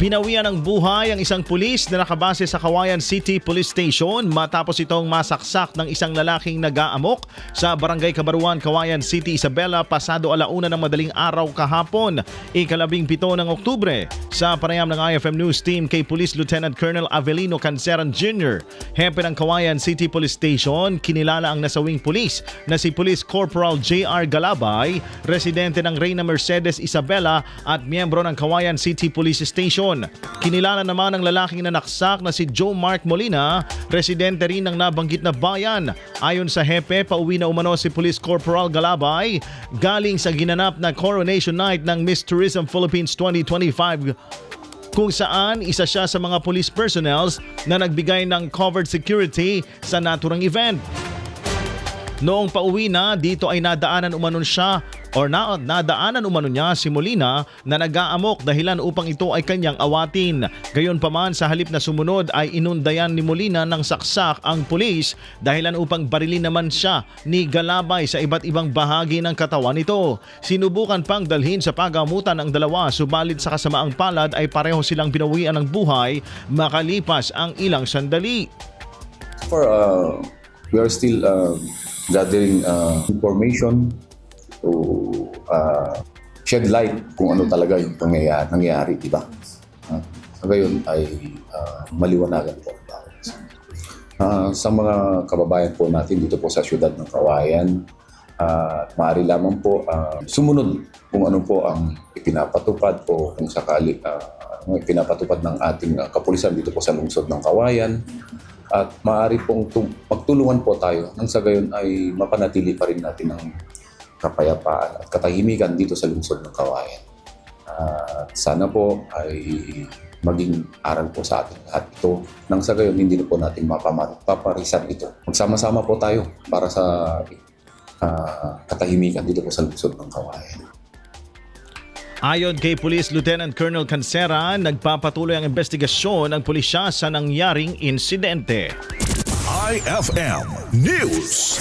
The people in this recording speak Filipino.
Pinawian ng buhay ang isang pulis na nakabase sa Kawayan City Police Station matapos itong masaksak ng isang lalaking nag-aamok sa Barangay Kabaruan, Kawayan City, Isabela pasado alauna ng madaling araw kahapon, ikalabing pito ng Oktubre. Sa panayam ng IFM News Team kay Police Lieutenant Colonel Avelino Canceran Jr., hepe ng Kawayan City Police Station, kinilala ang nasawing pulis na si Police Corporal J.R. Galabay, residente ng Reyna Mercedes, Isabela at miyembro ng Kawayan City Police Station. Kinilala naman ang lalaking nanaksak na si Joe Mark Molina, residente rin ng nabanggit na bayan. Ayon sa hepe, pauwi na umano si Police Corporal Galabay galing sa ginanap na Coronation Night ng Miss Tourism Philippines 2025 kung saan isa siya sa mga police personnels na nagbigay ng covered security sa naturang event. Noong pauwi na, dito ay nadaanan umanon siya or na, nadaanan umano niya si Molina na nag-aamok dahilan upang ito ay kanyang awatin. Gayon pa man sa halip na sumunod ay inundayan ni Molina ng saksak ang pulis dahilan upang barilin naman siya ni Galabay sa iba't ibang bahagi ng katawan nito. Sinubukan pang dalhin sa pagamutan ang dalawa subalit sa kasamaang palad ay pareho silang binawian ng buhay makalipas ang ilang sandali. For uh, we are still uh, gathering uh, information to uh, shed light kung ano talaga yung pangyayari, nangyayari, di ba? Uh, sa ay uh, maliwanagan po ang bawat. Uh, sa mga kababayan po natin dito po sa siyudad ng Kawayan, uh, maaari lamang po uh, sumunod kung ano po ang ipinapatupad po kung sakali uh, ano ipinapatupad ng ating kapulisan dito po sa lungsod ng Kawayan at maaari pong magtulungan po tayo nang sa gayon ay mapanatili pa rin natin ang kapayapaan at katahimikan dito sa lungsod ng Kawayan. At sana po ay maging aral po sa ating lahat ito nang sa gayon hindi na po natin mapamar- paparisan ito. Magsama-sama po tayo para sa ah, katahimikan dito po sa lungsod ng Kawayan. Ayon kay Police Lieutenant Colonel Cancera, nagpapatuloy ang investigasyon ng pulisya sa nangyaring insidente. IFM News.